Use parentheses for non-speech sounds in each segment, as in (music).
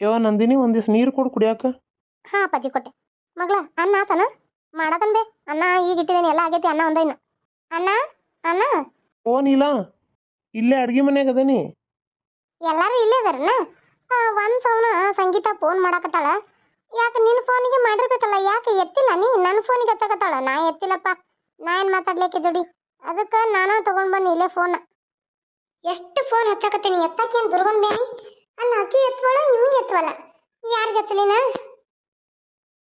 ಯವ್ವ ನಂದಿನಿ ಒಂದಿವ್ಸ ನೀರು ಕೊಡು ಕುಡಿಯಾಕ? ಹಾ ಅಪ್ಪಾಜಿ ಕೊಟ್ಟೆ. ಮಗಳ ಅನ್ನ ಆತನ? ಮಾಡತನ್ ಬೇ. ಅನ್ನ ಈಗ ಇಟ್ಟಿದ್ದೇನೆ ಎಲ್ಲ ಆಗೈತಿ ಅನ್ನ ಒಂದ ಇನ್ನ. ಅನ್ನ ಅನ್ನ ಓ ಇಲ್ಲ ಇಲ್ಲೇ ಅಡ್ಗೆ ಮನ್ಯಾಗ ಅದನಿ? ಎಲ್ಲಾರು ಇಲ್ಲೇ ಅದಾರನ? ಒಂದು ಸೌನ ಸಂಗೀತ ಫೋನ್ ಮಾಡಾಕತ್ತಾಳ. ಯಾಕೆ ನಿನ್ನ ಫೋನಿಗೆ ಮಾಡಿರ್ಬೇಕಲ್ಲ ಯಾಕೆ ಎತ್ತಿಲ್ಲ ನೀ? ನನ್ನ ಫೋನಿಗೆ ಹಚ್ಚಕತ್ತಾಳ ನಾ ಎತ್ತಿಲ್ಲಪ್ಪ. ನಾ ಏನು ಮಾತಾಡ್ಲಿಕ್ಕೆ ಜೋಡಿ? ಅದಕ್ಕೆ ನಾನು ತಗೊಂಡ್ ಬನ್ನಿ ಇಲ್ಲೇ ಫೋನ್ ಎಷ್ಟು ಫೋನ್ ಹಚ್ಚಕತ್ತೀನಿ? ಎತ್ತಕ್ಕೇನು ದುರ್ಗನ್ ಬೇನಿ ಅಲ್ಲ ಅಕ್ಕಿ ಎತ್ವಳ ಇವು ಎತ್ವಲ್ಲ ಯಾರಿಗೆ ಹಚ್ಚಲಿನ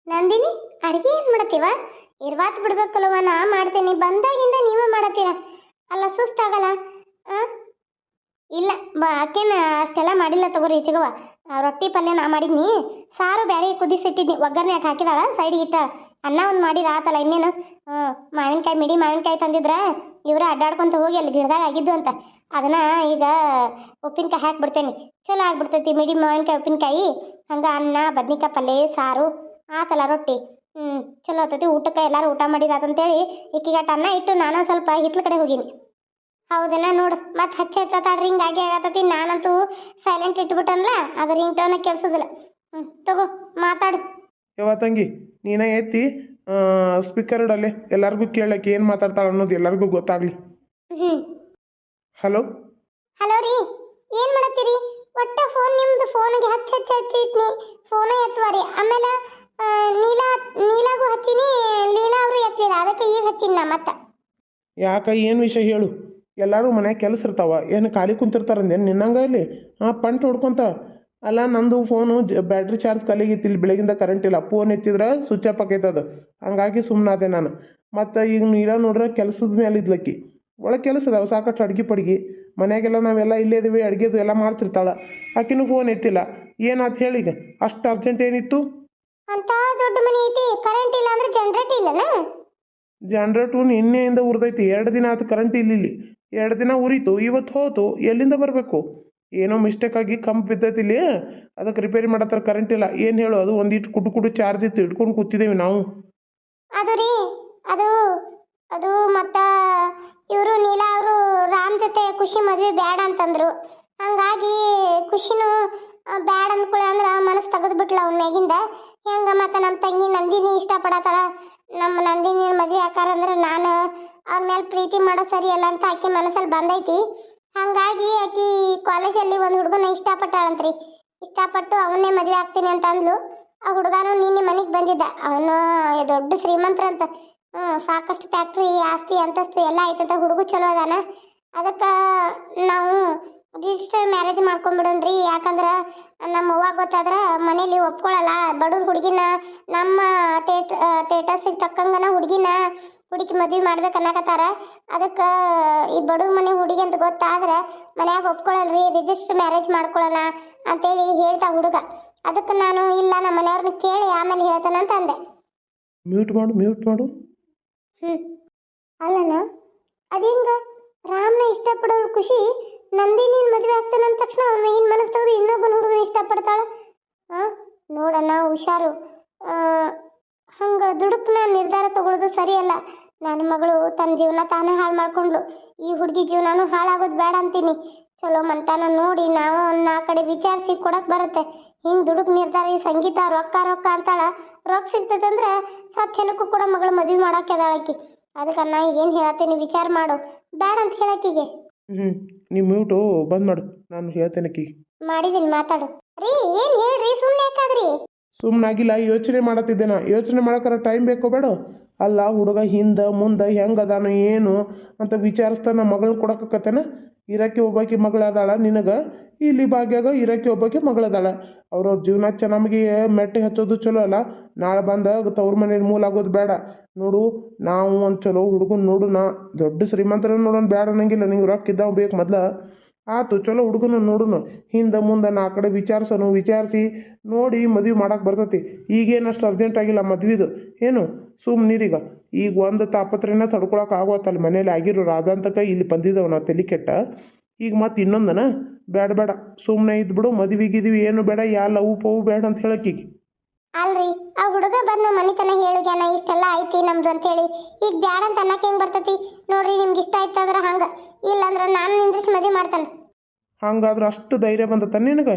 ನಂದಿನಿ, ಅಡಿಗೆ ಏನು ಮಾಡತ್ತೀವ? ಇರ್ವಾತ್ ಬಿಡ್ಬೇಕಲ್ವ ನಾ ಮಾಡ್ತೀನಿ. ಬಂದಾಗಿಂದ ನೀವೇ ಮಾಡತ್ತೀರ? ಅಲ್ಲ, ಸುಸ್ತಾಗಲ್ಲ? ಇಲ್ಲ, ಬ ಆಕೇನ ಅಷ್ಟೆಲ್ಲ ಮಾಡಿಲ್ಲ ತಗೋರಿ ಚಿಗವ ರೊಟ್ಟಿ ಪಲ್ಯ ನಾ ಮಾಡಿದ್ನಿ. ಸಾರು ಬ್ಯಾರೆ ಕುದಿಸಿಟ್ಟಿದ್ನಿ. ಒಗ್ಗರಣೆ ಹಾಕಿ ಹಾಕಿದಾಳ? ಸೈಡಿಗೆ ಇಟ್ಟ ಅನ್ನ ಒಂದು ಮಾಡಿರ ಆತಲ್ಲ ಇನ್ನೇನು? ಹ್ಞೂ ಮಾವಿನಕಾಯಿ, ಮಿಡಿ ಮಾವಿನಕಾಯಿ ತಂದಿದ್ರ? ಇವ್ರ ಅಡ್ಡಾಡ್ಕೊಂತ ಹೋಗಿ ಅಲ್ಲಿ ಗಿಡದಾಗ ಆಗಿದ್ದು ಅಂತ. ಅದನ್ನ ಈಗ ಉಪ್ಪಿನಕಾಯಿ ಹಾಕ್ಬಿಡ್ತೇನೆ. ಚಲೋ ಆಗ್ಬಿಡ್ತೈತಿ ಮಿಡಿ ಮಾವಿನಕಾಯಿ, ಉಪ್ಪಿನಕಾಯಿ. ಹಂಗೆ ಅನ್ನ, ಬದ್ನಿಕಾಯಿ ಪಲ್ಯ ಸಾರು ಆತಲ್ಲ ರೊಟ್ಟಿ. ಹ್ಞೂ ಚಲೋ ಆಗ್ತೈತಿ. ಊಟಕ್ಕೆ ಎಲ್ಲರೂ ಊಟ ಮಾಡಿದಾತಂತೇಳಿ ಇಕ್ಕಿಗಟ್ಟ ಅನ್ನ ಇಟ್ಟು ನಾನು ಸ್ವಲ್ಪ ಹಿತ್ಲ ಕಡೆ ಹೋಗೀನಿ. ಹೌದೇನ ನೋಡು, ಮತ್ತೆ ಹಚ್ಚ ಹಚ್ಚತಾಡ್ರಿ ಹಿಂಗಾಗಿ ಆಗತ್ತತಿ ನಾನಂತೂ ಸೈಲೆಂಟ್ ಇಟ್ಬಿಟ್ಟನ್ಲ, ಅದ್ರ ರಿಂಗ್ ಟೋನ ಕೇಳಿಸೋದಿಲ್ಲ ಹ್ಞೂ ತಗೋ, ಮಾತಾಡು. ಯವ್ವ ತಂಗಿ, ನೀನ ಎತ್ತಿ ಸ್ಪೀಕರ್ ಇಡಲ್ಲೇ ಎಲ್ಲರಿಗೂ ಕೇಳಕ್ಕೆ ಏನು ಮಾತಾಡ್ತಾಳೆ ಅನ್ನೋದು ಎಲ್ಲರಿಗೂ ಗೊತ್ತಾಗ್ಲಿ. ಹಲೋ ಹಲೋ ರೀ. ಏನು ಮಾಡತ್ತೀರಿ? ಒಟ್ಟ ಫೋನ್ ನಿಮ್ದು ಫೋನಿಗೆ ಹಚ್ಚ ಹಚ್ಚ ಹಚ್ಚಿ ಇಟ್ನಿ. ಫೋನೇ ಎತ್ತುವರಿ ಆಮೇಲೆ ನೀಲಾ ನೀಲಾಗೂ ಹಚ್ಚಿನಿ ಲೀಲಾ ಅವರು ಎತ್ತಲಿಲ್ಲ ಅದಕ್ಕೆ ಈಗ ಹಚ್ಚಿನಿ ನಾ ಮತ್ತೆ. ಯಾಕ ಏನು ವಿಷಯ ಹೇಳು? ಎಲ್ಲರೂ ಮನ್ಯಾಗ ಕೆಲಸ ಇರ್ತಾವ. ಏನು ಖಾಲಿ ಕುಂತಿರ್ತಾರಂದೇನು ನಿನ್ನಂಗ ಇಲ್ಲಿ? ಹಾಂ ಪಂಟ್ ಹೊಡ್ಕೊಂತ ಅಲ್ಲ ನಂದು ಫೋನು ಜ ಬ್ಯಾಟ್ರಿ ಚಾರ್ಜ್ ಕಲಿಗಿತ್ತು ಇಲ್ಲಿ ಬೆಳಗಿಂದ ಕರೆಂಟ್ ಇಲ್ಲ. ಫೋನ್ ಎತ್ತಿದ್ರೆ ಸ್ವಿಚ್ ಆಫ್ ಆಕೈತದ ಹಂಗಾಗಿ ಸುಮ್ಮನಾದೆ ನಾನು. ಮತ್ತು ಈಗ ನೀರ ನೋಡ್ರೆ ಕೆಲಸದ ಮೇಲೆ ಇದ್ಲಕ್ಕಿ. ಒಳಗೆ ಕೆಲಸ ಸಾಕಷ್ಟು ಅಡ್ಗೆ ಪಡ್ಗಿ. ಮನ್ಯಾಗೆಲ್ಲ ನಾವೆಲ್ಲ ಇಲ್ಲೇ ಇದೀವಿ ಅಡುಗೆದು ಎಲ್ಲ ಮಾಡ್ತಿರ್ತಾಳೆ. ಆಕಿನೂ ಫೋನ್ ಎತ್ತಿಲ್ಲ. ಏನಾಯ್ತು ಹೇಳೀಗ ಅಷ್ಟು ಅರ್ಜೆಂಟ್ ಏನಿತ್ತು? ಅಂತ ದೊಡ್ಡ ಮನೆ ಐತಿ ಕರೆಂಟ್ ಇಲ್ಲ ಅಂದ್ರೆ ಜನರೇಟ್ ಇಲ್ಲನಾ? ಜನ್ರೇಟು ನಿನ್ನೆಯಿಂದ ಉರಿದೈತಿ. ಎರಡು ದಿನ ಆಯ್ತು ಕರೆಂಟ್ ಇಲ್ಲ ಇಲ್ಲಿ ಎರಡು ದಿನ ಉರಿತು ಇವತ್ತು ಹೋತು ಎಲ್ಲಿಂದ ಬರಬೇಕು? ಏನೋ ಮಿಸ್ಟೇಕ್ ಆಗಿ ಕಂಪ್ ಬಿದ್ದೈತಿ ಇಲ್ಲಿ. ಅದಕ್ಕೆ ರಿಪೇರಿ ಮಾಡತ್ತಾರ ಕರೆಂಟ್ ಇಲ್ಲ. ಏನು ಹೇಳು? ಅದು ಒಂದಿಟ್ಟು ಕುಟು ಕುಟು ಚಾರ್ಜ್ ಇತ್ತು. ಇಟ್ಕೊಂಡು ಕೂತಿದ್ದೇವೆ ನಾವು. ಅದು ರೀ, ಅದು ಅದು ಮತ್ತ ಇವರು ನೀಲಾ ಅವರು ರಾಮ್ ಜೊತೆ ಖುಷಿ ಮದುವೆ ಬೇಡ ಅಂತಂದ್ರು. ಹಂಗಾಗಿ ಖುಷಿನೂ ಬ್ಯಾಡ ಅಂದ್ಕೊಳ್ಳಿ ಅಂದ್ರೆ ಮನಸ್ಸು ತೆಗೆದು ಬಿಟ್ಲ ಅವ್ನ ಮ್ಯಾಗಿಂದ. ಹೆಂಗ ಮತ್ತೆ ನಮ್ಮ ತಂಗಿ ನಂದಿನಿ ಇಷ್ಟಪಡತ್ತಾಳ? ನಮ್ಮ ನಂದಿನಿ ಮದುವೆ ಆಕಾರ ಅಂದ್ರೆ ನಾನು ಅವ್ರ ಮೇಲೆ ಪ್ರೀತಿ ಮಾಡೋ ಸರಿ ಅಲ್ಲ ಅಂತ ಆಕೆ ಮನಸ್ಸಲ್ಲಿ ಬಂದೈತಿ. ಹಂಗಾಗಿ ಆಕಿ ಕಾಲೇಜಲ್ಲಿ ಒಂದು ಹುಡುಗನ ಇಷ್ಟಪಟ್ಟಾಳಂತ್ರಿ. ಇಷ್ಟಪಟ್ಟು ಅವನ್ನೇ ಮದುವೆ ಆಗ್ತೀನಿ ಅಂತ ಅಂದ್ಲು. ಆ ಹುಡುಗನು ನಿನ್ನೆ ಮನೆಗೆ ಬಂದಿದ್ದ. ಅವನು ದೊಡ್ಡ ಶ್ರೀಮಂತರಂತ. ಅಂತ ಸಾಕಷ್ಟು ಫ್ಯಾಕ್ಟ್ರಿ ಆಸ್ತಿ ಅಂತಸ್ತು ಎಲ್ಲ ಐತಂತ ಹುಡುಗ ಚಲೋ ಅದಾನ. ಅದಕ್ಕೆ ನಾವು ರಿಜಿಸ್ಟರ್ ಮ್ಯಾರೇಜ್ ಮಾಡ್ಕೊಂಬಿಡೋಣ್ರಿ. ಯಾಕಂದ್ರೆ ನಮ್ಮ ಅವ್ವ ಗೊತ್ತಾದ್ರೆ ಮನೇಲಿ ಒಪ್ಕೊಳ್ಳಲ್ಲ ಬಡವ್ರ ಹುಡುಗಿನ ನಮ್ಮ ಟೇಟ್ ಟೇಟಸ್ಸಿಗೆ ತಕ್ಕಂಗನ ಹುಡುಗಿನ ಹುಡುಗಿ ಮದ್ವೆ ಮಾಡ್ಬೇಕು ಅನ್ನಕತ್ತಾರ. ಅದಕ್ಕೆ ಈ ಬಡವ್ರ ಮನೆ ಹುಡುಗಿ ಅಂತ ಗೊತ್ತಾದ್ರೆ ಮನ್ಯಾಗ ಒಪ್ಕೊಳ್ಳಲ್ರಿ ರಿಜಿಸ್ಟರ್ ಮ್ಯಾರೇಜ್ ಮಾಡ್ಕೊಳ್ಳೋಣ ಅಂತೇಳಿ ಹೇಳ್ತಾ ಹುಡುಗ. ಅದಕ್ಕೆ ನಾನು ಇಲ್ಲ ನಮ್ಮ ಮನೆಯವ್ರನ್ನ ಕೇಳಿ ಆಮೇಲೆ ಹೇಳ್ತಾನಂತ ಅಂದೆ. ಮ್ಯೂಟ್ ಮಾಡು ಮ್ಯೂಟ್ ಮಾಡು. ಹ್ಞೂ ಅಲ್ಲನ ಅದೇಂಗ? ರಾಮ್ನ ಇಷ್ಟಪಡೋರು ಖುಷಿ ನಂದಿನಿ ಮದುವೆ ಆಗ್ತಾನೆ ಅಂದ ತಕ್ಷಣ ಅವನ ಮ್ಯಾಗಿನ ಮನಸ್ಸು ತೆಗೆದು ಇನ್ನೊಬ್ಬನ ಹುಡುಗನ ಇಷ್ಟಪಡ್ತಾಳ? ಹಾಂ ನೋಡಣ್ಣ ಹುಷಾರು. ಹಂಗೆ ದುಡುಕ್ನ ನಿರ್ಧಾರ ತಗೊಳ್ಳೋದು ಸರಿಯಲ್ಲ. ನನ್ನ ಮಗಳು ತನ್ನ ಜೀವನ ತಾನೇ ಹಾಳು ಮಾಡ್ಕೊಂಡ್ಳು. ಈ ಹುಡುಗಿ ಜೀವನನೂ ಹಾಳಾಗೋದು ಬೇಡ ಅಂತೀನಿ. ಚಲೋ ಮಂತಾನ ನೋಡಿ ನಾವು ಒಂದು ಆ ಕಡೆ ವಿಚಾರಿಸಿ ಕೊಡಕ್ಕೆ ಬರುತ್ತೆ. ಹಿಂಗೆ ದುಡುಕ್ ನಿರ್ಧಾರ ಈ ಸಂಗೀತ ರೊಕ್ಕ ರೊಕ್ಕ ಅಂತಾಳ. ರೊಕ್ಕ ಸಿಗ್ತದಂದ್ರೆ ಸತ್ಯನಕ್ಕೂ ಕೂಡ ಮಗಳು ಮದುವೆ ಮಾಡಕ್ಕೆ ಅದಾಳಕಿ ಅದಕ್ಕೆ ನಾ ಏನು ಹೇಳತ್ತೀನಿ ವಿಚಾರ ಮಾಡು. ಬೇಡ ಅಂತ ಹೇಳಕ್ಕಿಗೆ. ಹ್ಞೂ ನೀವು ಮ್ಯೂಟು ಬಂದ್ ಮಾಡು. ನಾನು ಹೇಳ್ತೇನೆ ಮಾಡಿದೀನಿ ಮಾತಾಡು. ರೀ ಏನು ಹೇಳ್ರಿ? ಸುಮ್ಮನೆ ಯಾಕಾದ್ರಿ? ಸುಮ್ಮನಾಗಿಲ್ಲ ಯೋಚನೆ ಮಾಡತ್ತಿದ್ದೆ ನಾ ಯೋಚನೆ ಮಾಡಕ್ಕಾರ ಟೈಮ್ ಬೇಕೋ ಬೇಡ? ಅಲ್ಲ ಹುಡುಗ ಹಿಂದೆ, ಮುಂದೆ ಹೆಂಗೆ ಅದಾನ ಏನು ಅಂತ ವಿಚಾರಿಸ್ತಾ ನಮ್ಮ ಮಗಳು ಕೊಡಕತ್ತೇನ ಇರಕ್ಕೆ ಒಬ್ಬಾಕಿ ಮಗಳದಾಳ, ನಿನಗೆ ಇಲ್ಲಿ ಭಾಗ್ಯಾಗ ಇರಕ್ಕೆ ಒಬ್ಬಾಕಿ ಮಗಳದಾಳ. ಅವ್ರವ್ರ ಜೀವನ ಚೆನ್ನಾಗಿ ಮೆಟ್ಟಿ ಹಚ್ಚೋದು ಚಲೋ ಅಲ್ಲ. ನಾಳೆ ಬಂದ ತವ್ರ ಮನೇಲಿ ಮೂಲ ಆಗೋದು ಬೇಡ. ನೋಡು, ನಾವು ಒಂದು ಚಲೋ ಹುಡುಗನ ನೋಡು ನಾ. ದೊಡ್ಡ ಶ್ರೀಮಂತರ ನೋಡೋಣ ಬೇಡ ಅನ್ನಂಗಿಲ್ಲ. ನಿಂಗೆ ರೊಕ್ಕ ಇದ್ದಾವೆ ಬೇಕು ಮೊದ್ಲ. ಆತು ಚಲೋ ಹುಡುಗನ ನೋಡುನು. ಹಿಂದೆ ಮುಂದೆ ನಾ ಕಡೆ ವಿಚಾರಿಸೋನು, ವಿಚಾರಿಸಿ ನೋಡಿ ಮದುವೆ ಮಾಡಕ್ಕೆ ಬರ್ತೈತಿ. ಈಗೇನು ಅಷ್ಟು ಅರ್ಜೆಂಟ್ ಆಗಿಲ್ಲ ಮದ್ವಿದು. ಏನು? ಸುಮ್ಮನೀರೀಗ ಈಗ ಒಂದು ತಾಪತ್ರೆನ ತಡ್ಕೊಳಕ್ಕೆ ಆಗೋತ್ತಲ್ಲ ಮನೇಲಿ ಆಗಿರೋ ರಾಧಾಂತಕ ಇಲ್ಲಿ ಬಂದಿದ್ದವು ನಾ ತಲೆ ಕೆಟ್ಟ. ಈಗ ಮತ್ತೆ ಇನ್ನೊಂದನ? ಬೇಡ ಬೇಡ ಸುಮ್ಮನೆ ಇದ್ಬಿಡು ಮದುವೆ ಗಿದ್ವಿ ಏನು ಬೇಡ ಯಾವ ಲವ್ ಪವು ಬೇಡ ಅಂತ ಹೇಳಕ್ಕೀಗ ಅಲ್ರಿ ಆ ಹುಡುಗ ಬಂದು ಮನಿತನ ಹೇಳಿದ್ಯಾನ, ಇಷ್ಟೆಲ್ಲ ಐತಿ ನಮ್ದು ಅಂತೇಳಿ. ಈಗ ಬ್ಯಾಡ ಅಂತ ಅನ್ನಕ್ಕೆ ಹೆಂಗೆ ಬರ್ತೈತಿ? ನೋಡ್ರಿ, ನಿಮ್ಗೆ ಇಷ್ಟ ಆಯ್ತಂದ್ರೆ ಹಂಗೆ. ಇಲ್ಲಂದ್ರೆ ನಾನು ನಿಂದ್ರಿಸಿ ಮದುವೆ ಮಾಡ್ತಾನೆ. ಹಂಗಾದ್ರೆ ಅಷ್ಟು ಧೈರ್ಯ ಬಂದತ ನಿನಗೆ?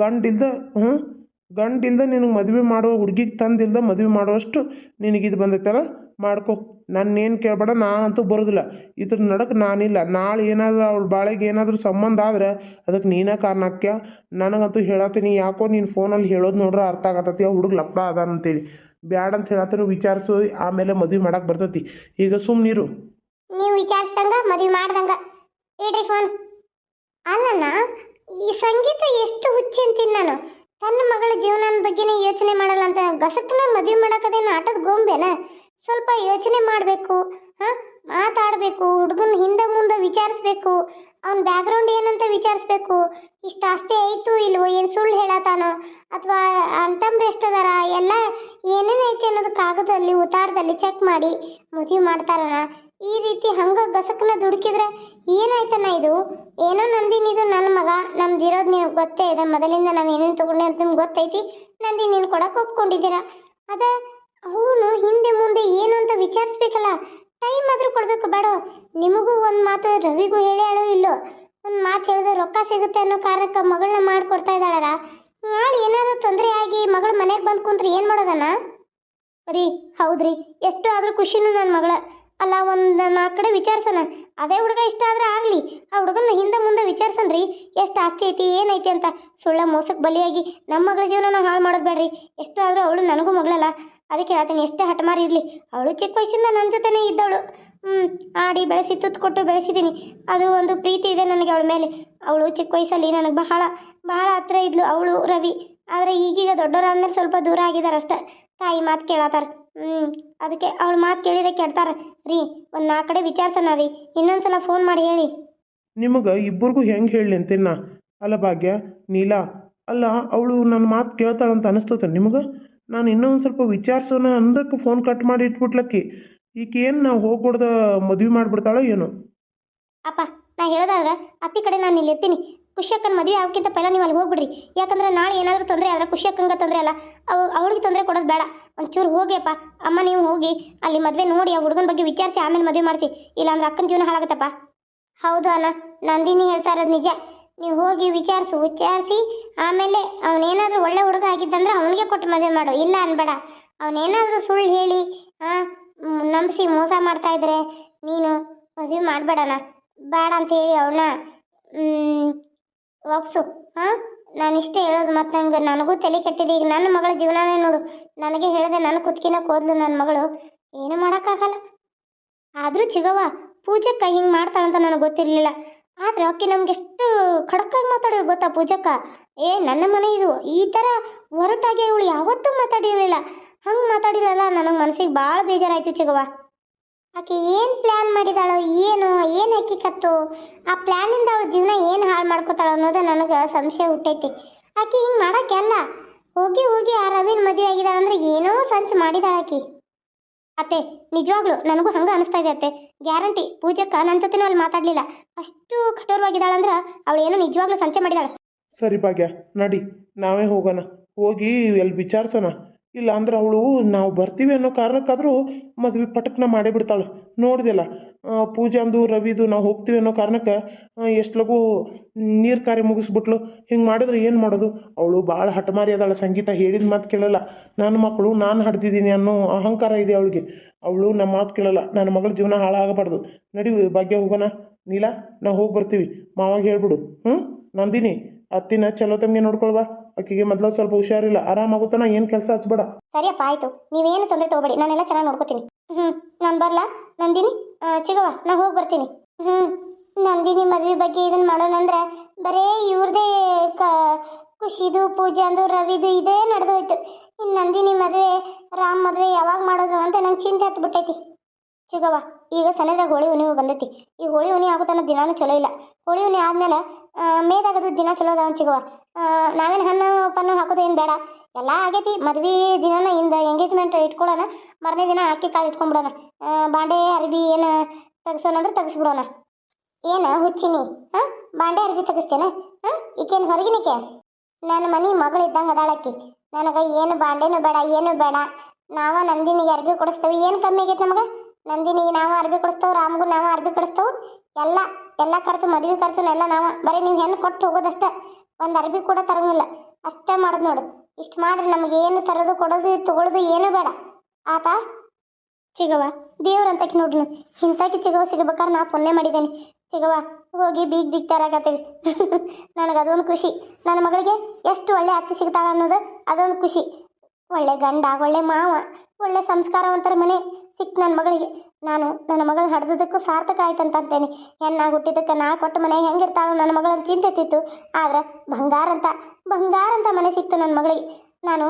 ಗಂಡಿಲ್ದ ಹ್ಞೂ ಗಂಡಿಲ್ದ ನಿನಗೆ ಮದುವೆ ಮಾಡೋ ಹುಡುಗಿಗೆ ತಂದಿಲ್ದ ಮದುವೆ ಮಾಡುವಷ್ಟು ನಿನಗಿದು ಬಂದೈತಲ್ಲ? ಮಾಡ್ಕೊ. ನನ್ನೇನು ಕೇಳಬೇಡ, ನಾನಂತೂ ಬರೋದಿಲ್ಲ. ಇದ್ರ ನಡಕ್ಕೆ ನಾನಿಲ್ಲ. ನಾಳೆ ಏನಾದರೂ ಅವ್ಳ ಬಾಳೆಗೆ ಏನಾದರೂ ಸಂಬಂಧ ಆದ್ರೆ ಅದಕ್ಕೆ ನೀನೇ ಕಾರಣ ಆಕ್ಯ ನನಗಂತೂ ಹೇಳತ್ತೀನಿ. ಯಾಕೋ ನೀನು ಫೋನಲ್ಲಿ ಹೇಳೋದು ನೋಡ್ರೆ ಅರ್ಥ ಆಗತ್ತತಿ. ಆ ಹುಡುಗ ಲಪ್ಪ ಅದ ಅಂತೇಳಿ. ಬ್ಯಾಡ ಅಂತ ಹೇಳತ್ತೀನಿ. ವಿಚಾರಿಸು. ಆಮೇಲೆ ಮದುವೆ ಮಾಡಕ್ಕೆ ಬರ್ತೈತಿ. ಈಗ ಸುಮ್ಮನಿರು ನೀವು ವಿಚಾರಿಸ್ದಂಗ, ಮದುವೆ ಮಾಡ್ದಂಗ. ಇಡ್ರಿ ಫೋನ್. ಅಲ್ಲಣ್ಣ, ಈ ಸಂಗೀತ ಎಷ್ಟು ಹುಚ್ಚಿ ಅಂತೀನಿ ನಾನು. ತನ್ನ ಮಗಳ ಜೀವನದ ಬಗ್ಗೆನೇ ಯೋಚನೆ ಮಾಡಲ್ಲ ಅಂತ ಗಸಕ್ಕನ ಮದುವೆ ಮಾಡಕ್ಕದೇನು ಆಟದ ಗೊಂಬೆನ ಸ್ವಲ್ಪ ಯೋಚನೆ ಮಾಡಬೇಕು, ಹಾಂ? ಮಾತಾಡಬೇಕು, ಹುಡುಗನ ಹಿಂದೆ ಮುಂದೆ ವಿಚಾರಿಸ್ಬೇಕು, ಅವ್ನ ಬ್ಯಾಕ್ಗ್ರೌಂಡ್ ಏನಂತ ವಿಚಾರಿಸ್ಬೇಕು. ಇಷ್ಟು ಆಸ್ತಿ ಐತು ಇಲ್ವೋ, ಏನು ಸುಳ್ಳು ಹೇಳತಾನೋ, ಅಥವಾ ಅಂತಂಬ್ರೆ ಎಷ್ಟು ಅದಾರ, ಎಲ್ಲ ಏನೇನೈತೆ ಅನ್ನೋದು ಕಾಗದಲ್ಲಿ ಉತ್ತಾರದಲ್ಲಿ ಚೆಕ್ ಮಾಡಿ ಮದುವೆ ಮಾಡ್ತಾರಣ್ಣ ಈ ರೀತಿ ಹಂಗ ಗಸಕನ ದುಡುಕಿದ್ರೆ ಏನಾಯ್ತಣ್ಣ ಇದು? ಏನೋ ನಂದಿನಿ ಇದು ನನ್ನ ಮಗ ನಮ್ದು ಇರೋದು ನಿನಗೆ ಗೊತ್ತೇ ಇದೆ, ಮೊದಲಿಂದ ನಾವು ಏನೇನು ತೊಗೊಂಡೆ ಅಂತ ನಿಮ್ಗೆ ಗೊತ್ತೈತಿ ನಂದಿ ನೀನು ಕೊಡಕ್ಕೆ ಒಪ್ಕೊಂಡಿದ್ದೀರ? ಅದೇ ಅವನು ಹಿಂದೆ ಮುಂದೆ ಏನು ಅಂತ ವಿಚಾರಿಸ್ಬೇಕಲ್ಲ, ಟೈಮ್ ಆದರೂ ಕೊಡಬೇಕು ಬೇಡ, ನಿಮಗೂ ಒಂದು ಮಾತು ರವಿಗೂ ಹೇಳ್ಯಾಳು ಹೇಳೋ ಇಲ್ಲೋ, ಒಂದು ಮಾತು ಹೇಳಿದ್ರೆ ರೊಕ್ಕ ಸಿಗುತ್ತೆ ಅನ್ನೋ ಕಾರಣಕ್ಕೆ ಮಗಳನ್ನ ಮಾಡಿಕೊಡ್ತಾ ಇದ್ದಾಳಲ್ಲ, ನಾಳೆ ಏನಾದರೂ ತೊಂದರೆ ಆಗಿ ಮಗಳು ಮನೆಗೆ ಬಂದು ಕುಂತ್ರೆ ಏನು ಮಾಡೋದಣ್ಣ? ರೀ, ಹೌದ್ರಿ, ಎಷ್ಟು ಆದರೂ ಖುಷಿನೂ ನನ್ನ ಮಗಳ. ಅಲ್ಲ, ಒಂದು ನಾಲ್ಕು ಕಡೆ ವಿಚಾರಿಸೋಣ ಅದೇ ಹುಡುಗ ಇಷ್ಟ ಆದ್ರೆ ಆಗಲಿ. ಆ ಹುಡುಗನ ಹಿಂದೆ ಮುಂದೆ ವಿಚಾರಿಸನ್ರಿ. ಎಷ್ಟು ಆಸ್ತಿ ಐತಿ ಏನೈತಿ ಅಂತ. ಸುಳ್ಳ ಮೋಸಕ್ಕೆ ಬಲಿಯಾಗಿ ನಮ್ಮ ಮಗಳ ಜೀವನ ಹಾಳು ಮಾಡೋದು ಬೇಡ್ರಿ. ಎಷ್ಟು ಆದರೂ ಅವಳು ನನಗೂ ಮಗಳಲ್ಲ. ಅದಕ್ಕೆ ಹೇಳ್ತೀನಿ, ಎಷ್ಟೇ ಹಠಮಾರಿ ಇರಲಿ. ಅವಳು ಚಿಕ್ಕ ವಯಸ್ಸಿಂದ ನನ್ನ ಜೊತೆನೇ ಇದ್ದವಳು. ಹ್ಞೂ ಆಡಿ ಬೆಳೆಸಿ, ತುತ್ತು ಕೊಟ್ಟು ಬೆಳೆಸಿದ್ದೀನಿ ಅದು ಒಂದು ಪ್ರೀತಿ ಇದೆ ನನಗೆ ಅವಳ ಮೇಲೆ. ಅವಳು ಚಿಕ್ಕ ವಯಸ್ಸಲ್ಲಿ ನನಗೆ ಬಹಳ ಬಹಳ ಹತ್ರ ಇದ್ಲು. ಅವಳು ರವಿ. ಆದರೆ ಈಗೀಗ ದೊಡ್ಡವರು ಅಂದ್ಮೇಲೆ ಸ್ವಲ್ಪ ದೂರ ಆಗಿದ್ದಾರೆ ಅಷ್ಟೇ ತಾಯಿ ಮಾತು ಕೇಳತ್ತಾರ ಹ್ಞೂ ಅದಕ್ಕೆ ಅವಳ ಮಾತು ಕೇಳಿದ್ರೆ ಕೆಡ್ತಾರ. ರೀ ಒಂದು ನಾಲ್ಕು ಕಡೆ ವಿಚಾರ್ಸೋಣ ರೀ ಇನ್ನೊಂದ್ಸಲ ಫೋನ್ ಮಾಡಿ ಹೇಳಿ. ನಿಮಗೆ ಇಬ್ಬರಿಗೂ ಹೆಂಗೆ ಹೇಳಲಿ ಅಂತೀನ? ಅಲ್ಲ ಭಾಗ್ಯ ನೀಲಾ ಅಲ್ಲ ಅವಳು ನನ್ನ ಮಾತು ಕೇಳ್ತಾಳಂತ ಅನಿಸ್ತದೆ ನಿಮಗೆ? ನಾನು ಇನ್ನೊಂದು ಸ್ವಲ್ಪ ವಿಚಾರಿಸೋಣ ಅಂದಕ್ಕೆ ಫೋನ್ ಕಟ್ ಮಾಡಿ ಇಟ್ಬಿಟ್ಲಕ್ಕಿ. ಈಕೆ ಏನು ನಾವು ಹೋಗ್ಬಿಡ್ದ ಮದುವೆ ಮಾಡಿಬಿಡ್ತಾಳೋ ಏನೋ? ಅಪ್ಪ ನಾ ಹೇಳೋದಾದ್ರೆ ಅತ್ತಿ ಕಡೆ ನಾನು ಇಲ್ಲಿ ಇರ್ತೀನಿ ಖುಷಿಯಕ್ಕನ ಮದುವೆ ಆಗೋಕ್ಕಿಂತ ಪೈಲ ನೀವು ಅಲ್ಲಿ ಹೋಗ್ಬಿಡ್ರಿ. ಯಾಕಂದ್ರೆ ನಾಳೆ ಏನಾದರೂ ತೊಂದರೆ ಆದರೆ ಖುಷಿ ಅಕ್ಕಂಗೆ ತೊಂದರೆ ಅಲ್ಲ, ಅವು ಅವಳಿಗೆ ತೊಂದರೆ ಕೊಡೋದು ಬೇಡ. ಒಂಚೂರು ಹೋಗಿಯಪ್ಪ, ಅಮ್ಮ ನೀವು ಹೋಗಿ ಅಲ್ಲಿ ಮದುವೆ ನೋಡಿ ಆ ಹುಡುಗನ ಬಗ್ಗೆ ವಿಚಾರಿಸಿ, ಆಮೇಲೆ ಮದುವೆ ಮಾಡಿಸಿ. ಇಲ್ಲಾಂದ್ರೆ ಅಕ್ಕನ ಜೀವನ ಹಾಳಾಗುತ್ತಪ್ಪ. ಹೌದು ಅಣ್ಣ, ನಂದಿನಿ ಹೇಳ್ತಾ ಇರೋದು ನಿಜ. ನೀವು ಹೋಗಿ ವಿಚಾರಿಸು, ವಿಚಾರಿಸಿ, ಆಮೇಲೆ ಅವನೇನಾದರೂ ಒಳ್ಳೆ ಹುಡುಗ ಆಗಿದ್ದಂದ್ರೆ ಅವನಿಗೆ ಕೊಟ್ಟು ಮದುವೆ ಮಾಡು. ಇಲ್ಲ ಅನ್ಬೇಡ. ಅವನೇನಾದರೂ ಸುಳ್ಳು ಹೇಳಿ ನಂಬಿಸಿ ಮೋಸ ಮಾಡ್ತಾ ಇದ್ರೆ ನೀನು ಮದುವೆ ಮಾಡಬೇಡಣ್ಣ. ಬೇಡ ಅಂತ ಹೇಳಿ ಅವಳನ್ನ ವಾಪಸ್ಸು ಹಾಂ? ನಾನು ಇಷ್ಟೇ ಹೇಳೋದು ಮತ್ತು ನಂಗೆ ನನಗೂ ತಲೆ ಕೆಟ್ಟಿದೆ. ಈಗ ನನ್ನ ಮಗಳ ಜೀವನನೇ ನೋಡು. ನನಗೆ ಹೇಳಿದೆ ನನ್ನ ಕುತ್ಕಿನ ಕೋದ್ಲು ನನ್ನ ಮಗಳು. ಏನು ಮಾಡೋಕ್ಕಾಗಲ್ಲ. ಆದರೂ ಚಿಗವ್ವ, ಪೂಜಕ್ಕ ಹಿಂಗೆ ಮಾಡ್ತಾಳಂತ ನನಗೆ ಗೊತ್ತಿರಲಿಲ್ಲ. ಆದ್ರೆ ಅಕ್ಕಿ ನಮ್ಗೆ ಎಷ್ಟು ಖಡಕ್ಕಾಗಿ ಮಾತಾಡೋರು ಗೊತ್ತಾ ಪೂಜಕ್ಕ? ಏ, ನನ್ನ ಮನೆ ಇದು. ಈ ಥರ ಹೊರಟಾಗಿ ಅವಳು ಯಾವತ್ತೂ ಮಾತಾಡಿರಲಿಲ್ಲ. ಹಂಗೆ ಮಾತಾಡಿರಲ್ಲ. ನನಗೆ ಮನಸ್ಸಿಗೆ ಭಾಳ ಬೇಜಾರಾಯಿತು ಚಿಗವ್ವ. ಆಕೆ ಏನು ಪ್ಲ್ಯಾನ್ ಮಾಡಿದಾಳೋ, ಏನು ಏನು ಹಕ್ಕಿಕತ್ತು? ಆ ಪ್ಲ್ಯಾನಿಂದ ಅವಳ ಜೀವನ ಏನು ಹಾಳು ಮಾಡ್ಕೋತಾಳ ಅನ್ನೋದು ನನಗೆ ಸಂಶಯ ಹುಟ್ಟೈತಿ. ಆಕೆ ಹಿಂಗೆ ಮಾಡೋಕ್ಕೆಲ್ಲ ಹೋಗಿ ಹೋಗಿ ಆ ರವಿನ ಮದುವೆ ಆಗಿದಾಳಂದ್ರೆ ಏನೋ ಸಂಚು ಮಾಡಿದಾಳ ಆಕಿ. ಅತ್ತೆ, ನಿಜವಾಗ್ಲು ನನಗೂ ಹಂಗೆ ಅನಿಸ್ತಾ ಇದೆ ಅತ್ತೆ. ಗ್ಯಾರಂಟಿ, ಪೂಜಕ್ಕ ನನ್ನ ಜೊತೆನೂ ಅಲ್ಲಿ ಮಾತಾಡಲಿಲ್ಲ. ಅಷ್ಟು ಕಠೋರವಾಗಿದ್ದಾಳಂದ್ರೆ ಅವಳು ಏನೋ ನಿಜವಾಗ್ಲೂ ಸಂಚೆ ಮಾಡಿದಾಳೆ. ಸರಿ ಭಾಗ್ಯ, ನಡಿ, ನಾವೇ ಹೋಗೋಣ. ಹೋಗಿ ಎಲ್ಲಿ ವಿಚಾರಿಸೋಣ. ಇಲ್ಲ ಅಂದ್ರೆ ಅವಳು ನಾವು ಬರ್ತೀವಿ ಅನ್ನೋ ಕಾರಣಕ್ಕಾದರೂ ಮದುವೆ ಪಟಕ್ನ ಮಾಡೇ ಬಿಡ್ತಾಳೆ. ನೋಡಿದೆಲ್ಲ ಪೂಜಾಂದು, ರವಿದು ನಾವು ಹೋಗ್ತೀವಿ ಅನ್ನೋ ಕಾರಣಕ್ಕೆ ಎಷ್ಟು ಲಘು ನೀರು ಕಾರ್ಯ ಮುಗಿಸ್ಬಿಟ್ಲು. ಹಿಂಗೆ ಮಾಡಿದ್ರೆ ಏನು ಮಾಡೋದು? ಅವಳು ಭಾಳ ಹಠಮಾರಿ ಅದಾಳ. ಸಂಗೀತ ಹೇಳಿದ ಮಾತು ಕೇಳಲ್ಲ. ನನ್ನ ಮಕ್ಕಳು ನಾನು ಹಡ್ದಿದ್ದೀನಿ ಅನ್ನೋ ಅಹಂಕಾರ ಇದೆ ಅವಳಿಗೆ. ಅವಳು ನಮ್ಮ ಮಾತು ಕೇಳಲ್ಲ. ನನ್ನ ಮಗಳ ಜೀವನ ಹಾಳಾಗಬಾರ್ದು. ನಡಿ, ಭಾಗ್ಯ ಹೋಗೋಣ. ನೀಲಾ, ನಾವು ಹೋಗಿ ಬರ್ತೀವಿ. ಮಾವಾಗ ಹೇಳ್ಬಿಡು. ಹ್ಞೂ ನಂದಿನಿ, ಅತ್ತಿನ ಚಲೋ ತಂಗಿ ನೋಡ್ಕೊಳ್ವಾ. ಆಕೆಗೆ ಮೊದಲು ಸ್ವಲ್ಪ ಹುಷಾರಿಲ್ಲ. ಆರಾಮಾಗುತ್ತಾನ ಏನು ಕೆಲಸ ಹಚ್ಬೇಡ. ಸರಿಯಪ್ಪ, ಆಯ್ತು. ನೀವೇನು ತೊಂದರೆ ತಗೋಬೇಡಿ. ನಾನೆಲ್ಲ ಚೆನ್ನಾಗಿ ನೋಡ್ಕೋತೀನಿ. ಹ್ಞೂ ನಾನು ಬರಲಾ? ನಂದಿನಿ? ಚಿಗವ ನಾ ಹೋಗಿ ಬರ್ತೀನಿ. ಹ್ಞೂ ನಂದಿನಿ ಮದುವೆ ಬಗ್ಗೆ ಇದನ್ನು ಮಾಡೋಣಂದ್ರೆ ಬರೇ ಇವ್ರದೇ ಕ, ಖುಷಿದು, ಪೂಜಾಂದು, ರವಿದು ಇದೇ ನಡೆದೋಯ್ತು. ಇನ್ನು ನಂದಿನಿ ಮದುವೆ, ರಾಮ್ ಮದುವೆ ಯಾವಾಗ ಮಾಡೋದು ಅಂತ ನಂಗೆ ಚಿಂತೆ ಹತ್ಬಿಟ್ಟೈತಿ. ಚಿಗವ್ವ. ಈಗ ಸನೇದಾಗ ಹೋಳಿ ಹುಣ್ಣಿಮೆ ಬಂದೈತಿ. ಈ ಹೋಳಿ ಹುಣ್ಣಿ ಆಗುತ್ತಾನ ದಿನಾನು ಚಲೋ ಇಲ್ಲ. ಹೋಳಿ ಹುಣ್ಣಿ ಆದ್ಮೇಲೆ ಮೇದಾಗದು ದಿನ ಚಲೋ ಅದಾವ ಆ, ನಾವೇನು ಹಣ್ಣು ಪನ್ನು ಹಾಕೋದು ಏನು ಬೇಡ. ಎಲ್ಲ ಆಗೈತಿ ಮದ್ವೆ ದಿನನ ಇಂದ ಎಂಗೇಜ್ಮೆಂಟ್ ಇಟ್ಕೊಳ್ಳೋಣ. ಮರನೇ ದಿನ ಅಕ್ಕಿ ಕಾಳು ಇಟ್ಕೊಂಡ್ಬಿಡೋಣ ಬಾಂಡೆ ಅರ್ಬಿ ಏನು ತೆಗ್ಸೋಣ ಅಂದ್ರೆ ತೆಗಿಸ್ಬಿಡೋಣ. ಏನ ಹುಚ್ಚಿನಿ? ಹಾಂ ಬಾಂಡೆ ಅರ್ಬಿ ತೆಗಿಸ್ತೇನ ಹಾಂ ಈಕೇನು ಹೊರಗಿನಕ್ಕೆ ನನ್ನ ಮನೆ ಮಗಳು ಇದ್ದಂಗೆ ಅದಾಳಕ್ಕಿ ನನಗೆ ಏನು ಬಾಂಡೆನೂ ಬೇಡ ಏನು ಬೇಡ. ನಾವು ನಂದಿನಿಗೆ ಅರ್ಬಿ ಕೊಡಿಸ್ತೇವೆ. ಏನು ಕಮ್ಮಿ ಆಗೈತೆ ನಮಗೆ? ನಂದಿನಿಗೆ ನಾವು ಅರ್ಬಿ ಕೊಡಿಸ್ತೇವೆ, ರಾಮ್ಗೂ ನಾವು ಅರ್ಬಿ ಕೊಡಿಸ್ತೇವೆ. ಎಲ್ಲ ಎಲ್ಲ ಖರ್ಚು, ಮದುವೆ ಖರ್ಚುನೆಲ್ಲ ನಾವು. ಬರೀ ನೀವು ಹೆಣ್ಣು ಕೊಟ್ಟು ಹೋಗೋದಷ್ಟೇ. ಒಂದು ಅರ್ಬಿ ಕೂಡ ತರಂಗಿಲ್ಲ. ಅಷ್ಟೇ ಮಾಡೋದು ನೋಡು. ಇಷ್ಟು ಮಾಡ್ರಿ, ನಮಗೆ ಏನು ತರೋದು ಕೊಡೋದು ತಗೊಳ್ಳೋದು ಏನೂ ಬೇಡ. ಆತಾ? ಚಿಗವ ದೇವ್ರಂತಕ್ಕೆ ನೋಡ್ರಿ ಇಂಥಕ್ಕೆ ಚಿಗವ ಸಿಗಬೇಕಾದ್ರೆ ನಾ ಪುಣ್ಯ ಮಾಡಿದ್ದೇನೆ ಚಿಗವ ಹೋಗಿ ಬೀಗ್ ಬೀಗ್ ತರಾಕತ್ತೀವಿ (laughs) ನನಗೆ ಅದೊಂದು ಖುಷಿ. ನನ್ನ ಮಗಳಿಗೆ ಎಷ್ಟು ಒಳ್ಳೆ ಅತ್ತೆ ಸಿಗ್ತಾಳ ಅನ್ನೋದು ಅದೊಂದು ಖುಷಿ. ಒಳ್ಳೆ ಗಂಡ, ಒಳ್ಳೆ ಮಾವ, ಒಳ್ಳೆ ಸಂಸ್ಕಾರವಂತರ ಮನೆ ಸಿಕ್ ನನ್ನ ಮಗಳಿಗೆ. ನಾನು ನನ್ನ ಮಗಳು ಹಡ್ದದಕ್ಕೂ ಸಾರ್ಥಕ ಆಯ್ತಂತ ಅಂತೇನೆ ಹೆಣ್ಣಾಗಿ ಹುಟ್ಟಿದ್ದಕ್ಕೆ ನಾ ಕೊಟ್ಟ ಮನೆ ಹೆಂಗಿರ್ತಾಳೋ ನನ್ನ ಮಗಳ ಚಿಂತೆ ತಿತ್ತು. ಆದ್ರೆ ಬಂಗಾರ ಅಂತ ಬಂಗಾರ ಅಂತ ಮನೆ ಸಿಕ್ತು ನನ್ನ ಮಗಳಿಗೆ. ನಾನು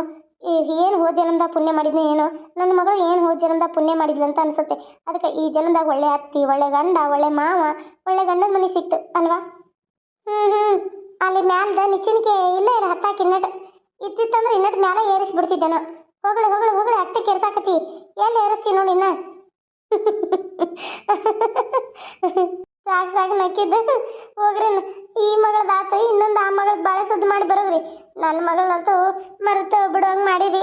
ಏನು ಹೋದ ಪುಣ್ಯ ಮಾಡಿದ್ನಿ ಏನು, ನನ್ನ ಮಗಳು ಏನು ಹೋದ ಪುಣ್ಯ ಮಾಡಿದ್ಲು ಅಂತ ಅನ್ಸುತ್ತೆ. ಅದಕ್ಕೆ ಈ ಜನ್ಮದಾಗ ಒಳ್ಳೆ ಅತ್ತಿ, ಒಳ್ಳೆ ಗಂಡ, ಒಳ್ಳೆ ಮಾವ, ಒಳ್ಳೆ ಗಂಡನ ಮನೆ ಸಿಕ್ತು, ಅಲ್ವಾ? ಹ್ಞೂ ಹ್ಞೂ ಅಲ್ಲಿ ಮ್ಯಾಲ್ದ ನಿಚ್ಚಿನಿಕೆ ಇಲ್ಲ ಇಲ್ಲ ಹತ್ತಾಕಿ ಇನ್ನಟ್ ಇತ್ತಿತ್ತಂದ್ರೆ ಇನ್ನಟ್ ಮ್ಯಾಲ ಏರಿಸ್ಬಿಡ್ತಿದ್ದೇನು. ಹೋಗಳು ಹೋಗಳು ಹೋಗ್ಲಿ ಅಟ್ಟೆ ಕೆರ್ಸಾಕತಿ. ಎಲ್ಲಿ ಏರಿಸ್ತಿ ನೋಡಿ ಇನ್ನ? ಸಾಕು ಸಾಕು ನಕ್ಕಿದ್ದ. ಹೋಗ್ರಿ ಈ ಮಗಳದಾತು ಇನ್ನೊಂದು ಆ ಮಗಳ ಭಾಳ ಸುದ್ದಿ ಮಾಡಿ ಬರೋದ್ರಿ ನನ್ನ ಮಗಳನ್ನಂತೂ ಮರೆತು ಬಿಡೋಂಗೆ ಮಾಡಿರಿ.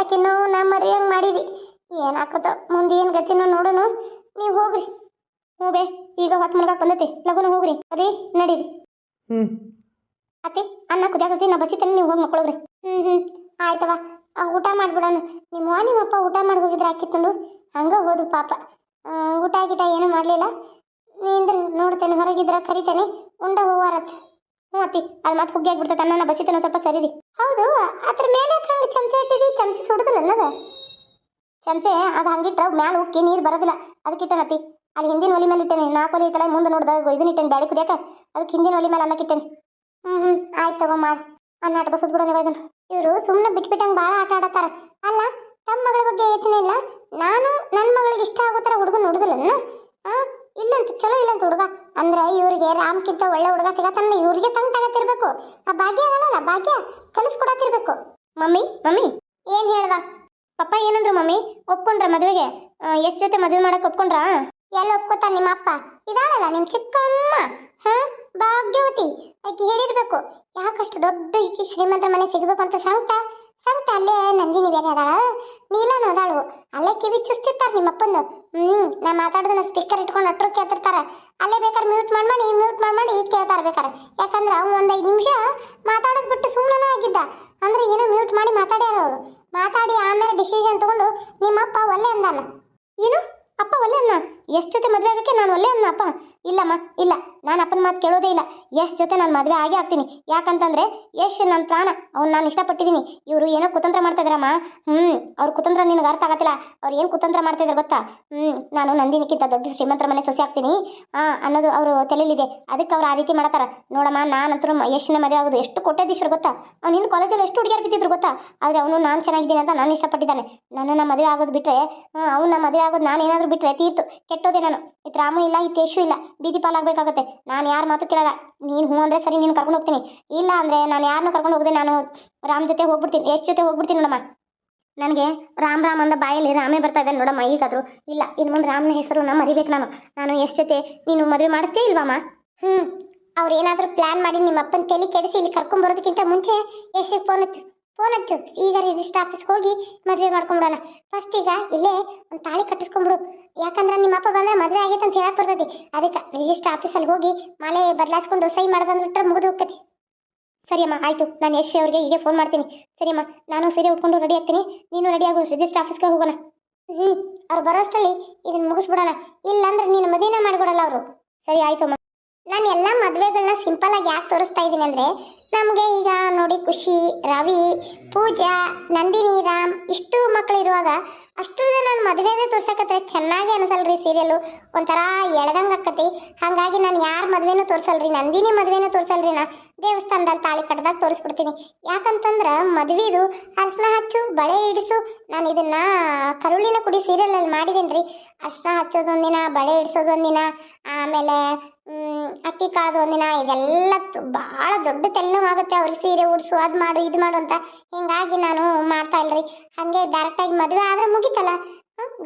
ಆಕಿನೂ ನಾ ಮರಿಯಂಗೆ ಮಾಡಿರಿ. ಏನಾಕತ್ತೋ ಮುಂದೆ ಏನು ಗತಿನೋ ನೋಡೋಣ ನೀವು ಹೋಗ್ರಿ. ಹ್ಞೂ ಈಗ ಹೊತ್ತು ಮುಳುಗಕ್ಕೆ ಬಂದತಿ. ಲಗುನ ಹೋಗ್ರಿ. ರೀ, ನಡೀರಿ. ಹ್ಞೂ ಅತ್ತಿ ಅನ್ನ ಕುದಿಯಾಕತ್ತಿ ನಾ ಬಸಿತೇನೆ ನೀವು ಹೋಗಿ ಮಕ್ಳೋಗ್ರಿ ಹ್ಞೂ ಹ್ಞೂ ಆಯ್ತವ ಊಟ ಮಾಡಿಬಿಡೋಣ ನಿಮ್ಮ ನಿಮ್ಮಪ್ಪ ಊಟ ಮಾಡಿ ಹೋಗಿದ್ರೆ ಹಾಕಿತ್ಕೊಂಡು ಹಂಗೆ ಹೋದ್ರು ಪಾಪ. ಊಟ ಗೀಟ ಏನೂ ಮಾಡಲಿಲ್ಲ. ನೀಂದ್ರೆ ನೋಡ್ತೇನೆ ಹೊರಗಿದ್ರೆ ಕರಿತೇನೆ. ಉಂಡ ಹೋವಾರತ್. ಹ್ಞೂ ಅತ್ತಿ ಅದು ಮತ್ತೆ ಹುಗ್ಗಿ ಆಗ್ಬಿಡ್ತೈತೆ. ಅನ್ನ ಬಸಿತೇನೆ ಸ್ವಲ್ಪ ಸರಿ ರೀ. ಹೌದು ಅದ್ರ ಮೇಲೆ ಹಂಗೆ ಚಮಚ ಇಟ್ಟಿದಿ ಚಮಚ ಸುಡದಲ್ಲ ಅನ್ನದ. ಚಮಚೆ ಅದು ಹಂಗಿಟ್ರೆ ಮ್ಯಾಲ ಉಕ್ಕಿ ನೀರು ಬರೋದಿಲ್ಲ. ಅದಕ್ಕೆ ಇಟ್ಟನತ್ತಿ ಅಲ್ಲಿ ಹಿಂದಿನ ಒಲಿ ಮೇಲೆ ಇಟ್ಟೇನೆ. ನಾಲ್ಕು ಒಲಿ ಐತಲ್ಲ ಮುಂದೆ ನೋಡ್ದಾಗ ಇದನ್ನ ಇಟ್ಟೇನೆ ಬ್ಯಾಳಿ ಕುದಿಯಾಕ. ಅದಕ್ಕೆ ಹಿಂದಿನ ಒಲಿ ಮೇಲೆ ಅನ್ನಕ್ಕೆ ಇಟ್ಟೇನೆ. ಹ್ಞೂ ಹ್ಞೂ ಆಯ್ತು ತಗೋ ಮಾಡಿ. ಅನ್ನ ಆಟ ಬಸದ್ ಬಿಡೋಣ ಇದನ್ನು. ಇವರು ಸುಮ್ಮನೆ ಬಿಟ್ಬಿಟ್ಟಂಗೆ ಭಾಳ ಆಟ ಆಡತ್ತಾರ. ಅಲ್ಲ, ತಮ್ಮ ಮಗಳ ಬಗ್ಗೆ ಯೋಚನೆ ಇಲ್ಲ? ನಾನು ನನ್ನ ಮಗಳಿಗೆ ಇಷ್ಟ ಆಗೋ ಥರ ಹುಡುಗ ನೋಡುದಿಲ್ಲ ಹಾಂ ಇಲ್ಲಂತ, ಚಲೋ ಇಲ್ಲಂತ ಹುಡುಗ. ಅಂದ್ರೆ ಇವರಿಗೆ ರಾಮ್ಕಿಂತ ಒಳ್ಳೆ ಹುಡುಗ ಸಿಗತ್ತನ್ನ ಇವರಿಗೆ ಸಂಗ್ ತಗತ್ತಿರ್ಬೇಕು ಆ ಭಾಗ್ಯ ಅದಲ್ಲ, ಭಾಗ್ಯ. ಕಲಿಸ್ಕೊಡತ್ತಿರ್ಬೇಕು. ಮಮ್ಮಿ ಮಮ್ಮಿ, ಏನು ಹೇಳ್ದ? ಪಪ್ಪ ಏನಂದ್ರು ಮಮ್ಮಿ? ಒಪ್ಕೊಂಡ್ರ ಮದುವೆಗೆ? ಎಷ್ಟು ಜೊತೆ ಮದುವೆ ಮಾಡಕ್ ಒಪ್ಕೊಂಡ್ರ? ಎಲ್ಲ ಒಪ್ಕೋತಾನ ನಿಮ್ಮ ಅಪ್ಪ ಇದಾಳಲ್ಲ ನಿಮ್ಮ ಚಿಕ್ಕಮ್ಮ. ಹಾ, ಭಾಗ್ಯವತಿ, ಆಕೆ ಹೇಳಿರ್ಬೇಕು. ಯಾಕಷ್ಟು ದೊಡ್ಡ ಶ್ರೀಮಂತರ ಮನೆ ಸಿಗಬೇಕು ಅಂತ ಸಂಕಟ? ಸಂಕಟ ಅಲ್ಲೇ ನಂದಿನಿ ಬೇರೆ ಅದಾಳ. ನೀಲಾನು ಅದಾಳು. ಅಲ್ಲೇ ಕಿವಿ ಚುಸ್ತಿರ್ತಾರ ನಿಮ್ಮ ಅಪ್ಪಂದು ಹ್ಮ್, ನಾ ಮಾತಾಡೋದನ್ನ ಸ್ಪೀಕರ್ ಇಟ್ಕೊಂಡು ಅಟ್ರು ಕೇಳ್ತಿರ್ತಾರ. ಅಲ್ಲೇ ಬೇಕಾದ್ರೆ ಮ್ಯೂಟ್ ಮಾಡಿ ಮಾಡಿ ಮ್ಯೂಟ್ ಮಾಡಿ ಮಾಡಿ ಈಗ ಕೇಳ್ತಾರ ಬೇಕಾರೆ. ಯಾಕಂದ್ರೆ ಅವ್ನು ಒಂದು ಐದು ನಿಮಿಷ ಮಾತಾಡೋದು ಬಿಟ್ಟು ಸುಮ್ಮನೆ ಆಗಿದ್ದ. ಅಂದ್ರೆ ಏನೋ ಮ್ಯೂಟ್ ಮಾಡಿ ಮಾತಾಡ್ಯಾರ ಅವರು. ಮಾತಾಡಿ ಆಮೇಲೆ ಡಿಸಿಷನ್ ತಗೊಂಡು ನಿಮ್ಮಪ್ಪ ಒಲ್ಲೆ ಅಂದಾನ. ಏನು? ಅಪ್ಪ ಒಲ್ಲೆ ಅನ್ನ ಎಷ್ಟು ಜೊತೆ ಮದುವೆ ಆಗಕ್ಕೆ ನಾನು ಒಳ್ಳೆ ಅಪ್ಪ. ಇಲ್ಲಮ್ಮ, ಇಲ್ಲ. ನಾನು ಅಪ್ಪನ ಮಾತು ಕೇಳೋದೇ ಇಲ್ಲ. ಎಷ್ಟು ಜೊತೆ ನಾನು ಮದುವೆ ಆಗೇ ಆಗ್ತೀನಿ. ಯಾಕಂತಂದ್ರೆ ಯಶ್ ನನ್ನ ಪ್ರಾಣ. ಅವ್ನು ನಾನು ಇಷ್ಟಪಟ್ಟಿದ್ದೀನಿ. ಇವರು ಏನೋ ಕುತಂತ್ರ ಮಾಡ್ತಾ ಇದ್ರಮ್ಮ. ಹ್ಞೂ ಅವ್ರ ಕುತಂತ್ರ ನಿನಗೆ ಅರ್ಥ ಆಗತ್ತಿಲ್ಲ. ಅವ್ರು ಏನು ಕುತಂತ್ರ ಮಾಡ್ತಾ ಇದ್ದಾರೆ ಗೊತ್ತಾ? ಹ್ಞೂ ನಾನು ನಂದಿನಿಕ್ಕಿಂತ ದೊಡ್ಡ ಶ್ರೀಮಂತರ ಮನೆ ಸೊಸೆ ಆಗ್ತೀನಿ. ಆ ಅನ್ನೋದು ಅವರು ತಲೆಯಲ್ಲಿದೆ. ಅದಕ್ಕೆ ಅವ್ರು ಆ ರೀತಿ ಮಾಡತ್ತಾರ. ನೋಡಮ್ಮ, ನಾನಂತರೂ ಯಶ್ನ ಮದುವೆ ಆಗೋದು ಎಷ್ಟು ಕೋಟ್ಯಾಧೀಶ್ವರ ಗೊತ್ತಾ? ಅವ್ನು ಹಿಂದೆ ಕಾಲೇಜಲ್ಲಿ ಎಷ್ಟು ಹುಡುಗಿಯರು ಬಿದ್ದಿದ್ರು ಗೊತ್ತಾ? ಆದರೆ ಅವನು ನಾನು ಚೆನ್ನಾಗಿದ್ದೀನಿ ಅಂತ ನಾನು ಇಷ್ಟಪಟ್ಟಿದ್ದಾನೆ. ನನ್ನನ್ನು ಮದುವೆ ಆಗೋದು ಬಿಟ್ಟರೆ ಅವನ್ನ ಮದುವೆ ಆಗೋದು ನಾನು ಏನಾದರೂ ಬಿಟ್ಟರೆ ತೀರ್ತು. ಕೆಟ್ಟೋದೆ ನಾನು. ಇತ್ತು ರಾಮು ಇಲ್ಲ ಈ ಯಶು ಇಲ್ಲ. ಬೀದಿ ಪಾಲಾಗಬೇಕಾಗತ್ತೆ. ನಾನು ಯಾರ ಮಾತು ಕೇಳಲ್ಲ. ನೀನು ಹ್ಞೂ ಅಂದರೆ ಸರಿ, ನೀನು ಕರ್ಕೊಂಡು ಹೋಗ್ತೀನಿ. ಇಲ್ಲ ಅಂದರೆ ನಾನು ಯಾರನ್ನೂ ಕರ್ಕೊಂಡು ಹೋಗದೆ ನಾನು ರಾಮ್ ಜೊತೆ ಹೋಗ್ಬಿಡ್ತೀನಿ. ಎಷ್ಟು ಜೊತೆ ಹೋಗ್ಬಿಡ್ತೀನಿ ನೋಡಮ್ಮ. ನನಗೆ ರಾಮ್ ರಾಮ್ ಅಂದ ಬಾಯಲ್ಲಿ ರಾಮೇ ಬರ್ತಾ ಇದ್ದಾನೆ ನೋಡಮ್ಮ. ಈಗಾದರೂ ಇಲ್ಲ. ಇನ್ನು ಮುಂದೆ ರಾಮನ ಹೆಸರು ಮರಿಬೇಕು ನಾನು. ನಾನು ಎಷ್ಟು ಜೊತೆ ನೀನು ಮದುವೆ ಮಾಡಿಸ್ತೇ ಇಲ್ವಮ್ಮ ಹ್ಞೂ ಅವ್ರು ಏನಾದರೂ ಪ್ಲ್ಯಾನ್ ಮಾಡಿ ನಿಮ್ಮ ಅಪ್ಪನ ತಲೆ ಕೆಡಿಸಿ ಇಲ್ಲಿ ಕರ್ಕೊಂಬರೋದಕ್ಕಿಂತ ಮುಂಚೆ ಯಶಿಗೆ ಫೋನ್ ಹಚ್ಚು. ಫೋನ್ ಹಚ್ಚು. ಈಗ ರಿಜಿಸ್ಟರ್ ಆಫೀಸ್ಗೆ ಹೋಗಿ ಮದುವೆ ಮಾಡ್ಕೊಂಬಿಡೋಣ. ಫಸ್ಟ್ ಈಗ ಇಲ್ಲೇ ಒಂದು ತಾಳಿ ಕಟ್ಟಿಸ್ಕೊಂಬಿಡು. ಯಾಕಂದ್ರೆ ನಿಮ್ಮ ಅಪ್ಪ ಬಂದ್ರೆ ಮದುವೆ ಆಗೈತೆ ಅಂತ ಹೇಳಕ್ ಬರ್ತೈತಿ. ಅದಕ್ಕೆ ರಿಜಿಸ್ಟರ್ ಆಫೀಸಲ್ಲಿ ಹೋಗಿ ಮಾಲೆ ಬದಲಾಯಿಸ್ಕೊಂಡು ಸಹಿ ಮಾಡ್ದಂದ್ಬಿಟ್ರೆ ಮುಗಿದು ಹೋಗ್ತೈತಿ. ಸರಿಯಮ್ಮ, ಆಯಿತು. ನಾನು ಯಶ್ ಅವ್ರಿಗೆ ಹೀಗೆ ಫೋನ್ ಮಾಡ್ತೀನಿ. ಸರಿಯಮ್ಮ, ನಾನು ಸೀರೆ ಉಟ್ಕೊಂಡು ರೆಡಿ ಆಗ್ತೀನಿ. ನೀನು ರೆಡಿ ಆಗು ರಿಜಿಸ್ಟರ್ ಆಫೀಸ್ಗೆ ಹೋಗೋಣ. ಹ್ಞೂ ಅವ್ರು ಬರೋಷ್ಟರಲ್ಲಿ ಇದನ್ನು ಮುಗಿಸ್ಬಿಡೋಣ. ಇಲ್ಲಾಂದ್ರೆ ನೀನು ಮದುವೆನ ಮಾಡಿಕೊಡಲ್ಲ ಅವರು. ಸರಿ ಆಯಿತು ಅಮ್ಮ ನಾನು ಎಲ್ಲ ಮದುವೆಗಳನ್ನ ಸಿಂಪಲ್ ಆಗಿ ಯಾಕೆ ತೋರಿಸ್ತಾ ಇದ್ದೀನಿ ಅಂದರೆ ನಮಗೆ ಈಗ ನೋಡಿ ಖುಷಿ, ರವಿ, ಪೂಜಾ, ನಂದಿನಿ, ರಾಮ್, ಇಷ್ಟು ಮಕ್ಕಳು ಇರುವಾಗ ಅಷ್ಟು ನಾನು ಮದುವೆದೇ ತೋರ್ಸಕತ್ರೆ ಚೆನ್ನಾಗಿ ಅನ್ಸಲ್ರಿ ಸೀರಿಯಲ್ಲು ಒಂಥರ ಎಳ್ದಂಗೆ ಆಕತಿ ಹಾಗಾಗಿ ನಾನು ಯಾರ ಮದುವೆನೂ ತೋರಿಸಲ್ರಿ, ನಂದಿನಿ ಮದುವೆನೂ ತೋರಿಸಲ್ರಿ, ನಾ ದೇವಸ್ಥಾನದಲ್ಲಿ ತಾಳಿ ಕಟ್ಟದಾಗ ತೋರಿಸ್ಬಿಡ್ತೀನಿ. ಯಾಕಂತಂದ್ರೆ ಮದುವೆದು ಅರ್ಶನ ಹಚ್ಚು, ಬಳೆ ಇಡಿಸು, ನಾನು ಇದನ್ನ ಕರುಳಿನ ಕುಡಿ ಸೀರಿಯಲಲ್ಲಿ ಮಾಡಿದ್ದೀನಿ ರೀ ಅರ್ಶನ ಹಚ್ಚೋದೊಂದಿನ, ಬಳೆ ಇಡಿಸೋದೊಂದಿನ, ಆಮೇಲೆ ಅಕ್ಕಿ ಕಾದು ಒಂದಿನ ಇದೆಲ್ಲ ಭಾಳ ದೊಡ್ಡ ತೆಲ್ಲವಾಗುತ್ತೆ ಅವ್ರಿಗೆ ಸೀರೆ ಉಡಿಸು, ಅದು ಮಾಡು, ಇದು ಮಾಡು ಅಂತ. ಹಿಂಗಾಗಿ ನಾನು ಮಾಡ್ತಾ ಇಲ್ರಿ. ಹಾಗೆ ಡೈರೆಕ್ಟಾಗಿ ಮದುವೆ ಆದರೆ ಮುಗಿತಲ್ಲ.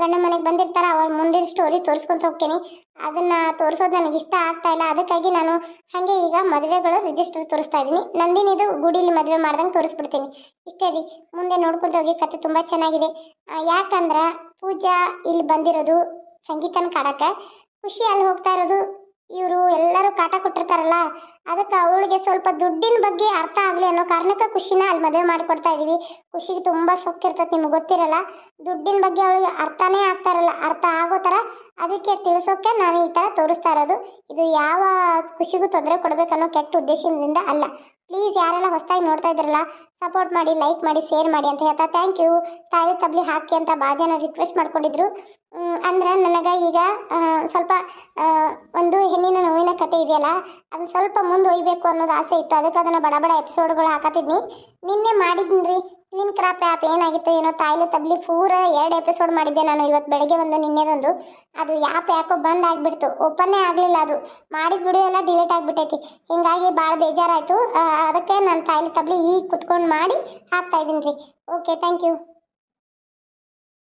ಗಂಡ ಮನೆಗೆ ಬಂದಿರ್ತಾರ ಅವ್ರ ಮುಂದಿನ ಸ್ಟೋರಿ ತೋರಿಸ್ಕೊಂತ ಹೋಗ್ತೀನಿ. ಅದನ್ನು ತೋರಿಸೋದು ನನಗೆ ಇಷ್ಟ ಆಗ್ತಾ ಇಲ್ಲ. ಅದಕ್ಕಾಗಿ ನಾನು ಹಾಗೆ ಈಗ ಮದುವೆಗಳು ರಿಜಿಸ್ಟರ್ ತೋರಿಸ್ತಾ ಇದ್ದೀನಿ ನಂದಿನಿದು ಗುಡಿಲಿ ಮದುವೆ ಮಾಡ್ದಂಗೆ ತೋರಿಸ್ಬಿಡ್ತೀನಿ. ಇಷ್ಟೇ ರೀ. ಮುಂದೆ ನೋಡ್ಕೊಂತ ಹೋಗಿ ಕತೆ ತುಂಬ ಚೆನ್ನಾಗಿದೆ. ಯಾಕಂದ್ರೆ ಪೂಜಾ ಇಲ್ಲಿ ಬಂದಿರೋದು ಸಂಗೀತನ ಕಾಡಕ್ಕೆ. ಖುಷಿ ಅಲ್ಲಿ ಹೋಗ್ತಾ ಇರೋದು ಇವರು ಎಲ್ಲರೂ ಕಾಟ ಕೊಟ್ಟಿರ್ತಾರಲ್ಲ, ಅದಕ್ಕೆ ಅವಳಿಗೆ ಸ್ವಲ್ಪ ದುಡ್ಡಿನ ಬಗ್ಗೆ ಅರ್ಥ ಆಗಲಿ ಅನ್ನೋ ಕಾರಣಕ್ಕೆ ಖುಷಿನ ಅಲ್ಲಿ ಮದುವೆ ಮಾಡಿಕೊಡ್ತಾ ಇದ್ದೀವಿ. ಖುಷಿಗೆ ತುಂಬ ಸೊಕ್ಕಿರ್ತದೆ ನಿಮ್ಗೆ ಗೊತ್ತಿರಲ್ಲ. ದುಡ್ಡಿನ ಬಗ್ಗೆ ಅವಳಿಗೆ ಅರ್ಥನೇ ಆಗ್ತಾ ಇರಲ್ಲ. ಅರ್ಥ ಆಗೋ ಥರ ಅದಕ್ಕೆ ತಿಳಿಸೋಕೆ ನಾನು ಈ ಥರ ತೋರಿಸ್ತಾ ಇರೋದು. ಇದು ಯಾವ ಖುಷಿಗೂ ತೊಂದರೆ ಕೊಡಬೇಕನ್ನೋ ಕೆಟ್ಟ ಉದ್ದೇಶದಿಂದ ಅಲ್ಲ. ಪ್ಲೀಸ್ ಯಾರೆಲ್ಲ ಹೊಸದಾಗಿ ನೋಡ್ತಾ ಇದ್ರಲ್ಲ ಸಪೋರ್ಟ್ ಮಾಡಿ ಲೈಕ್ ಮಾಡಿ ಶೇರ್ ಮಾಡಿ ಅಂತ ಹೇಳ್ತಾ ಥ್ಯಾಂಕ್ ಯು ತಾಯಿ ತಬ್ಲಿ ಹಾಕಿ ಅಂತ ಭಾಳ ಜನ ರಿಕ್ವೆಸ್ಟ್ ಮಾಡ್ಕೊಂಡಿದ್ರು. ಅಂದ್ರೆ ನನಗೆ ಈಗ ಸ್ವಲ್ಪ ಒಂದು ಹೆಣ್ಣಿನ ನೋವಿನ ಕತೆ ಇದೆಯಲ್ಲ, ಅದನ್ನ ಸ್ವಲ್ಪ ಮುಂದೆ ಒಯ್ಬೇಕು ಅನ್ನೋದು ಆಸೆ ಇತ್ತು. ಅದಕ್ಕೆ ಅದನ್ನು ಬಡ ಬಡ ಎಪಿಸೋಡ್ಗಳು ಹಾಕತ್ತಿದ್ನಿ. ನಿನ್ನೆ ಮಾಡಿದ್ನಿ ನಿನ್ನ ಕ್ರಾಪ್ ಆ್ಯಪ್ ಏನಾಗಿತ್ತು ಏನೋ ತಾಯಿಲೆ ತಬ್ಲಿ ಪೂರ ಎರಡು ಎಪಿಸೋಡ್ ಮಾಡಿದ್ದೆ ನಾನು ಇವತ್ತು ಬೆಳಗ್ಗೆ ಒಂದು ನಿನ್ನೆದೊಂದು. ಅದು ಆ್ಯಪ್ ಯಾಕೋ ಬಂದ್ ಆಗಿಬಿಡ್ತು. ಓಪನ್ನೇ ಆಗಲಿಲ್ಲ ಅದು. ಮಾಡಿದ ವಿಡಿಯೋ ಎಲ್ಲ ಡಿಲೀಟ್ ಆಗಿಬಿಟ್ಟೈತಿ. ಹೀಗಾಗಿ ಭಾಳ ಬೇಜಾರಾಯಿತು. ಅದಕ್ಕೆ ನಾನು ತಾಯಿಲೆ ತಬ್ಲಿ ಈಗ ಕುತ್ಕೊಂಡು ಮಾಡಿ ಹಾಕ್ತಾ ಇದ್ದೀನಿ ರೀ. Okay thank you